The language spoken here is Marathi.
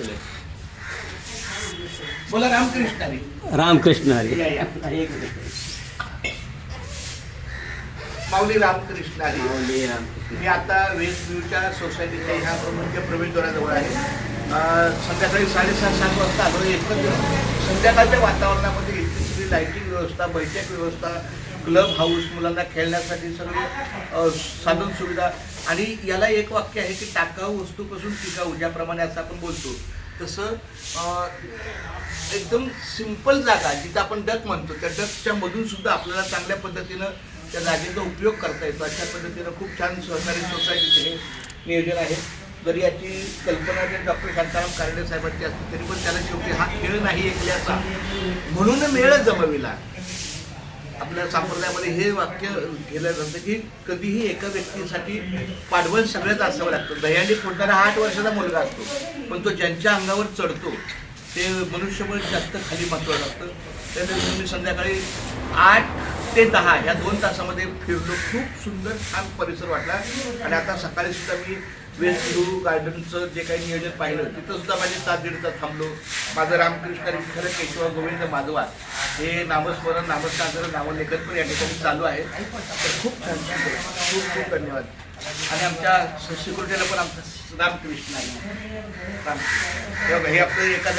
केलंय बोला रामकृष्ण हरी. रामकृष्ण हरी या, या. माऊली रामकृष्ण हरी. माऊली रामकृष्ण मी आता वेस्ट व्ह्यूच्या सोसायटीच्या ह्या मुख्य प्रवेशद्वाराजवळ आहे अं, संध्याकाळी साडेसात सात वाजता आलो एकच संध्याकाळच्या वातावरणामध्ये इतकी सगळी लाईटिंग व्यवस्था बैठक व्यवस्था क्लब हाऊस मुलांना खेळण्यासाठी सगळे साधन सुविधा. आणि याला एक वाक्य आहे की टाकाऊ वस्तूपासून टिकाऊ ज्याप्रमाणे असं आपण बोलतो. तसं एकदम सिंपल जागा जिथं आपण डक म्हणतो त्या डकच्या मधून सुद्धा आपल्याला चांगल्या पद्धतीनं त्या जागेचा उपयोग करता येतो. अशा पद्धतीनं खूप छान सहकारी सोसायटीचे हे नियोजन आहे. जरी याची कल्पना जर डॉक्टर शांताराम कारडे साहेबांची असते तरी पण त्याला शेवटी हा खेळ नाही ऐकल्याचा म्हणून मेळ जमविला. आपल्या संप्रदायामध्ये हे वाक्य केलं जातं की कधीही एका व्यक्तीसाठी पाठबळ सगळ्यात असावं लागतं दह्यांडी फोडणारा आठ वर्षाचा मुलगा असतो पण तो ज्यांच्या अंगावर चढतो ते मनुष्यबळ जास्त खाली महत्वाचं असतं. त्यानंतर मी संध्याकाळी आठ ते दहा या दोन तासामध्ये फिरलो. खूप सुंदर छान परिसर वाटला. आणि आता सकाळी सुद्धा मी वेस्ट व्ह्यू गार्डनचं जे काही नियोजन पाहिलं तिथं सुद्धा माझी तास दीड तास थांबलो. माझं रामकृष्ण विठ्ठल केशव गोविंद माधवा हे नामस्मरण नामस्कांतर नामलेखन पण या ठिकाणी चालू आहे. तर खूप छान खूप खूप धन्यवाद. आणि आमच्या सिक्युरिटीला पण आमचं रामकृष्ण आहे. रामकृष्ण. हे हे आपलं एखादं